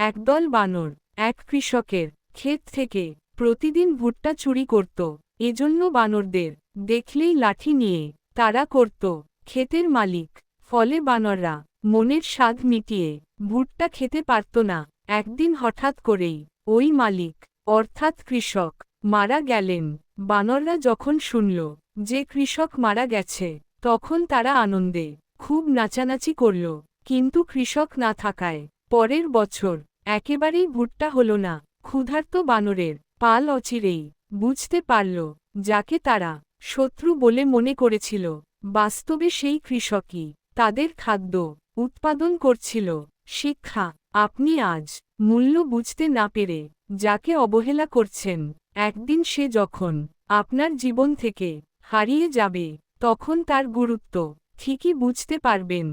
একদল বানর, এক কৃষকের ক্ষেত থেকে প্রতিদিন ভুট্টা চুরি করত। এজন্য বানরদের দেখলেই লাঠি নিয়ে তারা করত। ক্ষেতের মালিক, ফলে বানররা মনের স্বাদ মিটিয়ে ভুট্টা খেতে পারত না। একদিন হঠাৎ করেই ওই মালিক, অর্থাৎ কৃষক, মারা গেলেন। বানররা যখন শুনল যে কৃষক মারা গেছে, তখন তারা আনন্দে খুব নাচানাচি করল। কিন্তু কৃষক না থাকায় পরের বছর একেবারেই ভুট্টা হল না, ক্ষুধার্ত বানরের, পাল অচিরেই। বুঝতে পারল, যাকে তারা শত্রু বলে মনে করেছিল, বাস্তবে সেই কৃষকই। তাদের খাদ্য উৎপাদন করছিল, শিক্ষা, আপনি আজ মূল্য বুঝতে না পেরে, যাকে অবহেলা করছেন, একদিন সে যখন আপনার জীবন থেকে হারিয়ে যাবে, তখন তার গুরুত্ব ঠিকই বুঝতে পারবেন।